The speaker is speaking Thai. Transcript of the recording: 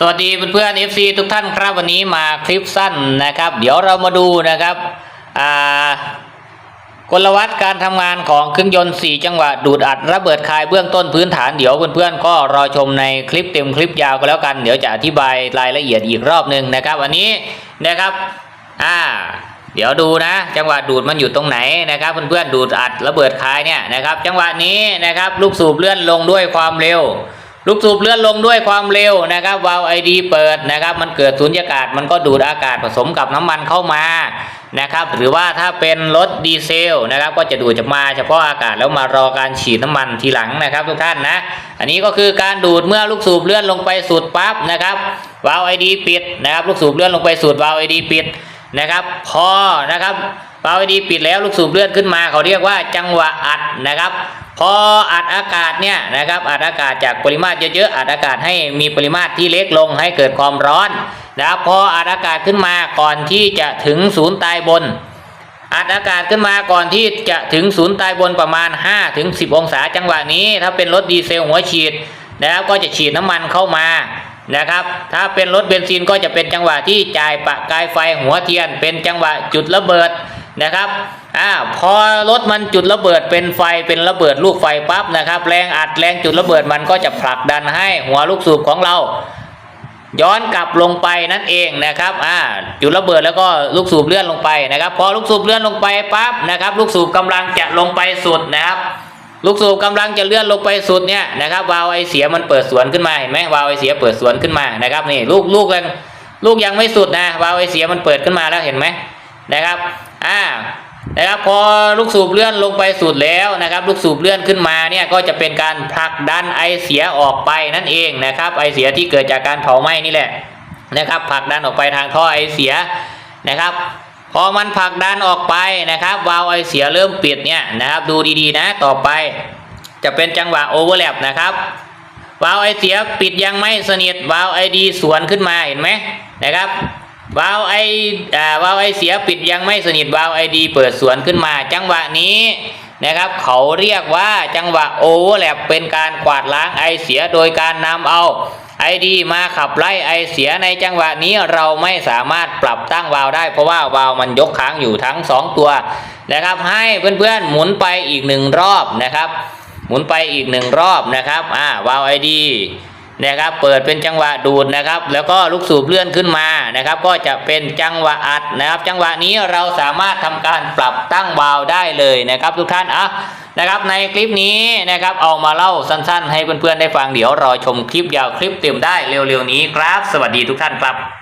สวัสดีเพื่อนๆ FC ทุกท่านครับวันนี้มาคลิปสั้นนะครับ เดี๋ยวเรามาดูนะครับกลวัตการทำงานของเครื่องยนต์ 4 จังหวะดูดอัดระเบิดคายเบื้องต้นพื้นฐานเดี๋ยวเพื่อนๆ ก็รอชมในคลิปเต็มคลิปยาวก็แล้วกัน เดี๋ยวจะอธิบายรายละเอียดอีกรอบหนึ่งนะครับวันนี้นะครับอ่าเดี๋ยวดูนะ จังหวะดูดมันอยู่ตรงไหนนะครับเพื่อนๆดูดอัดระเบิดคายเนี่ยนะครับ จังหวะนี้นะครับลูกสูบเลื่อนลงด้วยความเร็ว ลูกสูบเลื่อนลงด้วยความเร็วนะครับวาล์วไอดีเปิดนะครับ มันเกิดสุญญากาศมันก็ดูดอากาศผสมกับน้ำมันเข้ามานะครับ หรือว่าถ้าเป็นรถดีเซลนะครับ ก็จะดูดจากมาเฉพาะอากาศแล้วมารอการฉีดน้ำมันทีหลังนะครับ ทุกท่านนะ อันนี้ก็คือการดูดเมื่อลูกสูบเลื่อนลงไปสุดปั๊บนะครับวาล์วไอดีปิดนะครับ ลูกสูบเลื่อนลงไปสุดวาล์วไอดีปิดนะครับ พอนะครับวาล์วไอดีปิดแล้วลูกสูบเลื่อนขึ้นมา เขาเรียกว่าจังหวะอัดนะครับ พออัดอากาศเนี่ยนะครับอัดอากาศจากปริมาตรเยอะๆอัดอากาศให้มีปริมาตรที่เล็กลงให้เกิดความร้อนนะครับพออัดอากาศขึ้นมาก่อนที่จะถึงศูนย์ตายบน อัดอากาศขึ้นมาก่อนที่จะถึงศูนย์ตายบนประมาณ5ถึง10 องศาจังหวะนี้ ถ้าเป็นรถดีเซลหัวฉีดนะครับก็จะฉีดน้ำมันเข้ามานะครับ ถ้าเป็นรถเบนซินก็จะเป็นจังหวะที่จ่ายประกายไฟหัวเทียน เป็นจังหวะจุดระเบิดนะครับ อ่าพอรถมันจุดระเบิดเป็นไฟเป็นระเบิดลูกไฟปั๊บนะครับ แรงอัดแรงจุดระเบิดมันก็จะผลักดันให้หัวลูกสูบของเรา ย้อนกลับลงไปนั่นเองนะครับอ่าจุดระเบิดแล้วก็ลูกสูบเลื่อนลงไปนะครับ พอลูกสูบเลื่อนลงไปปั๊บนะครับ ลูกสูบกำลังจะลงไปสุดนะครับลูกสูบกำลังจะเลื่อนลงไปสุดเนี่ยนะครับวาล์วไอเสียมันเปิดสวนขึ้นมาเห็นไหมวาล์วไอเสียเปิดสวนขึ้นมานะครับนี่ลูกลูกยังลูกยังไม่สุดนะวาล์วไอเสียมันเปิดขึ้นมาแล้วเห็นไหมนะครับอ่า นะครับพอลูกสูบเลื่อนลงไปสุดแล้วนะครับ ลูกสูบเลื่อนขึ้นมาเนี่ยก็จะเป็นการผลักดันไอเสียออกไปนั่นเองนะครับ ไอเสียที่เกิดจากการเผาไหม้นี่แหละนะครับผลักดันออกไปทางท่อไอเสียนะครับ พอมันผลักดันออกไปนะครับวาล์วไอเสียเริ่มปิดเนี่ยนะครับ ดูดีๆนะต่อไป จะเป็นจังหวะโอเวอร์แลปนะครับวาล์วไอเสียปิดยังไม่สนิทวาล์วไอดีสวนขึ้นมาเห็นไหมนะครับ วาล์วไออ่าวาล์วไอเสียปิดยังไม่สนิทวาล์วไอดี เปิดสวนขึ้นมาจังหวะนี้นะครับ เขาเรียกว่าจังหวะโอเวอร์แลปเป็นการกวาดล้างไอเสียโดยการนำเอาไอดีมาขับไล่ไอเสียในจังหวะนี้เราไม่สามารถปรับตั้งวาล์วได้ เพราะว่าวาล์วมันยกค้างอยู่ทั้งสองตัวนะครับ ให้เพื่อนๆหมุนไปอีกหนึ่งรอบนะครับ หมุนไปอีกหนึ่งรอบนะครับอ่าวาล์วไอดี นะครับ เปิดเป็นจังหวะดูดนะครับ แล้วก็ลูกสูบเลื่อนขึ้นมานะครับ ก็จะเป็นจังหวะอัดนะครับ จังหวะนี้เราสามารถทำการปรับตั้งวาล์วได้เลยนะครับ ทุกท่านอะนะครับในคลิปนี้นะครับเอามาเล่าสั้นๆ ให้เพื่อนๆได้ฟังเดี๋ยวรอชมคลิปยาวคลิปเต็มได้เร็วๆนี้ครับ สวัสดีทุกท่านครับ